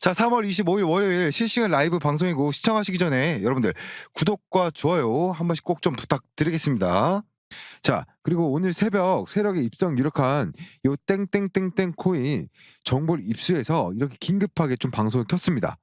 자, 3월 25일 월요일 실시간 라이브 방송이고 시청하시기 전에 여러분들 구독과 좋아요 한 번씩 꼭 좀 부탁드리겠습니다. 자, 그리고 오늘 새벽 세력에 입성 유력한 요 땡땡땡땡 코인 정보를 입수해서 이렇게 긴급하게 좀 방송을 켰습니다.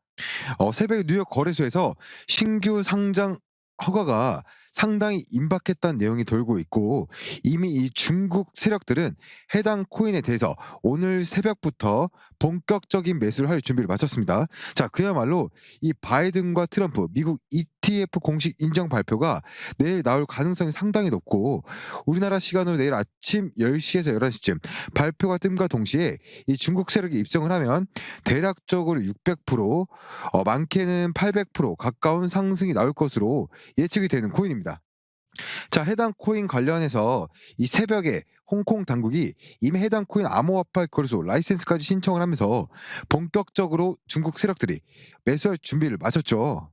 어, 새벽에 뉴욕 거래소에서 신규 상장 허가가 상당히 임박했다는 내용이 돌고 있고 이미 이 중국 세력들은 해당 코인에 대해서 오늘 새벽부터 본격적인 매수를 할 준비를 마쳤습니다. 자, 그야말로 이 바이든과 트럼프 미국 ETF 공식 인정 발표가 내일 나올 가능성이 상당히 높고 우리나라 시간으로 내일 아침 10시에서 11시쯤 발표가 뜸과 동시에 이 중국 세력이 입성을 하면 대략적으로 600% 어, 많게는 800% 가까운 상승이 나올 것으로 예측이 되는 코인입니다. 자, 해당 코인 관련해서 이 새벽에 홍콩 당국이 이미 해당 코인 암호화폐 거래소 라이센스까지 신청을 하면서 본격적으로 중국 세력들이 매수할 준비를 마쳤죠.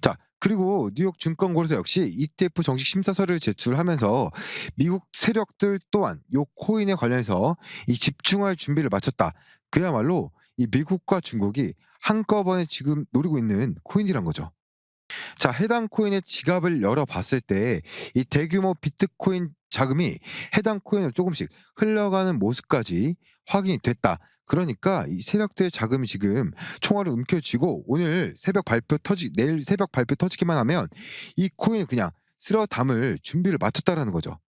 자, 그리고 뉴욕 증권거래소 역시 ETF 정식 심사서를 제출하면서 미국 세력들 또한 이 코인에 관련해서 이 집중할 준비를 마쳤다. 그야말로 이 미국과 중국이 한꺼번에 지금 노리고 있는 코인이란 거죠. 자, 해당 코인의 지갑을 열어봤을 때 이 대규모 비트코인 자금이 해당 코인을 조금씩 흘러가는 모습까지 확인이 됐다. 그러니까 이 세력들의 자금이 지금 총알을 움켜쥐고 오늘 새벽 발표 터지 내일 새벽 발표 터지기만 하면 이 코인을 그냥 쓸어 담을 준비를 마쳤다라는 거죠.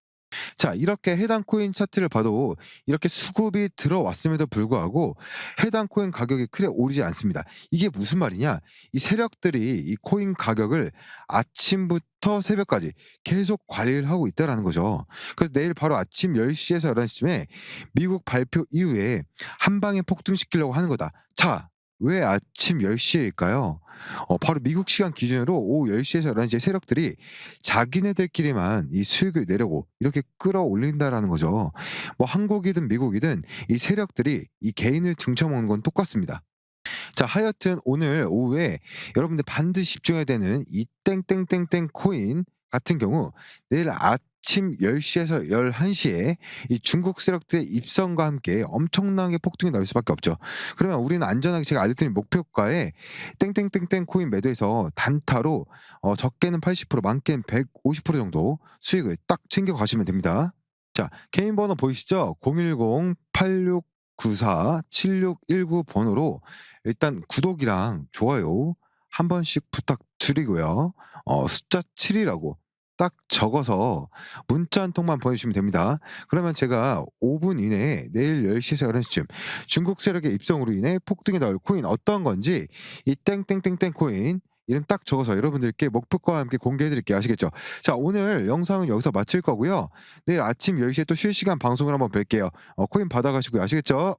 자, 이렇게 해당 코인 차트를 봐도 이렇게 수급이 들어왔음에도 불구하고 해당 코인 가격이 크게 오르지 않습니다. 이게 무슨 말이냐? 이 세력들이 이 코인 가격을 아침부터 새벽까지 계속 관리를 하고 있다라는 거죠. 그래서 내일 바로 아침 10시에서 11시쯤에 미국 발표 이후에 한 방에 폭등시키려고 하는 거다. 자, 왜 아침 10시일까요? 어, 바로 미국 시간 기준으로 오후 10시에서 11시에 세력들이 자기네들끼리만 이 수익을 내려고 이렇게 끌어올린다라는 거죠. 뭐 한국이든 미국이든 이 세력들이 이 개인을 등쳐먹는 건 똑같습니다. 자, 하여튼 오늘 오후에 여러분들 반드시 집중해야 되는 이 땡땡땡땡 코인 같은 경우 내일 아침 10시에서 11시에 이 중국 세력들의 입성과 함께 엄청나게 폭등이 나올 수밖에 없죠. 그러면 우리는 안전하게 제가 알려드린 목표가에 땡땡땡땡 코인 매도해서 단타로 어, 적게는 80% 많게는 150% 정도 수익을 딱 챙겨 가시면 됩니다. 자, 개인 번호 보이시죠? 010-8694-7619 번호로 일단 구독이랑 좋아요 한 번씩 부탁드리고요. 어, 숫자 7이라고 딱 적어서 문자 한 통만 보내주시면 됩니다. 그러면 제가 5분 이내에 내일 10시에서 11시쯤 중국 세력의 입성으로 인해 폭등이 나올 코인 어떤 건지 이 땡땡땡땡 코인 이름 딱 적어서 여러분들께 목표가와 함께 공개해 드릴게요. 아시겠죠? 자, 오늘 영상은 여기서 마칠 거고요. 내일 아침 10시에 또 실시간 방송을 한번 뵐게요. 어, 코인 받아가시고요. 아시겠죠?